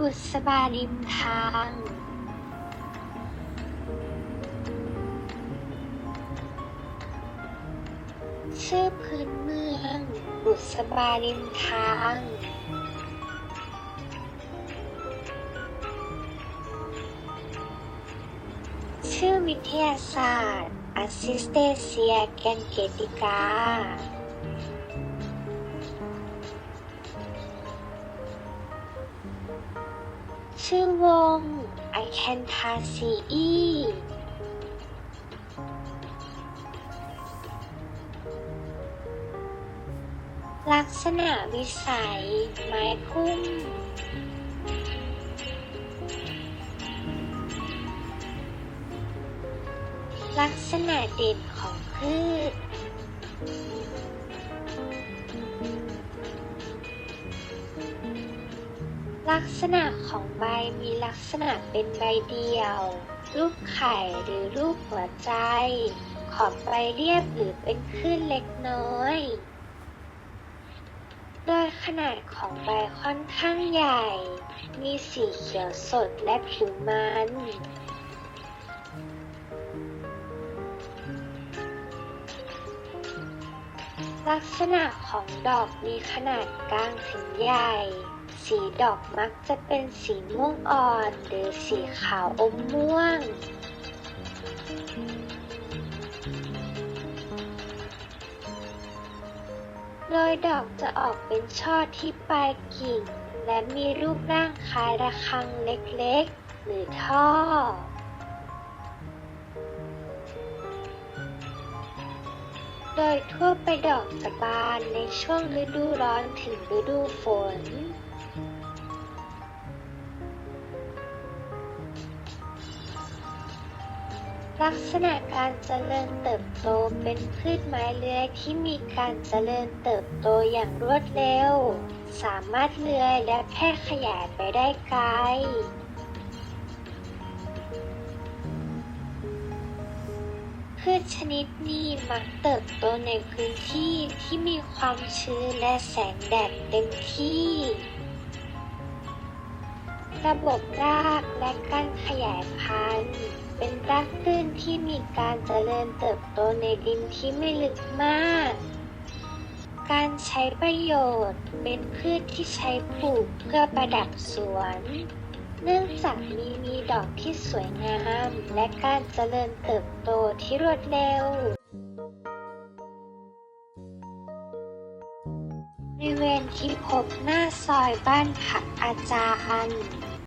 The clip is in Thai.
บุษบาริมทางชื่อพื้นเมือง บุษบาริมทางชื่อวิทยาศาสตร์ a s s i s t a c i a แกนเกติกา ชื่อวง I Can t a s e ลักษณะวิสัย ไม้พุ่ม ลักษณะเด่นของพืช ลักษณะของใบมีลักษณะเป็นใบเดียว รูปไข่หรือรูปหัวใจ ขอบใบเรียบหรือเป็นคลื่นเล็กน้อย โดยขนาดของใบค่อนข้างใหญ่ มีสีเขียวสดและผิวมันลักษณะของดอกมีขนาดกลางถึงใหญ่ สีดอกมักจะเป็นสีม่วงอ่อน หรือสีขาวอมม่วง โดยดอกจะออกเป็นช่อที่ปลายกิ่ง และมีรูปร่างคล้ายระฆังเล็กๆ หรือท่อโดยทั่วไปดอกจะบานในช่วงฤดูร้อนถึงฤดูฝน ลักษณะการเจริญเติบโตเป็นพืชไม้เลื้อยที่มีการเจริญเติบโตอย่างรวดเร็ว สามารถเลื้อยและแพร่ขยายไปได้ไกล พืชชนิดนี้มักเติบโตในพื้นที่ที่มีความชื้นและแสงแดดเต็มที่ระบบรากและการขยายพันธุ์ เป็นรากตื้นที่มีการเจริญเติบโตในดินที่ไม่ลึกมาก การใช้ประโยชน์เป็นพืชที่ใช้ปลูกเพื่อประดับสวน เนื่องจากมีมีดอกที่สวยงาม และการเจริญเติบโตที่รวดเร็วบริเวณที่พบหน้าซอยบ้านผักอาจารย์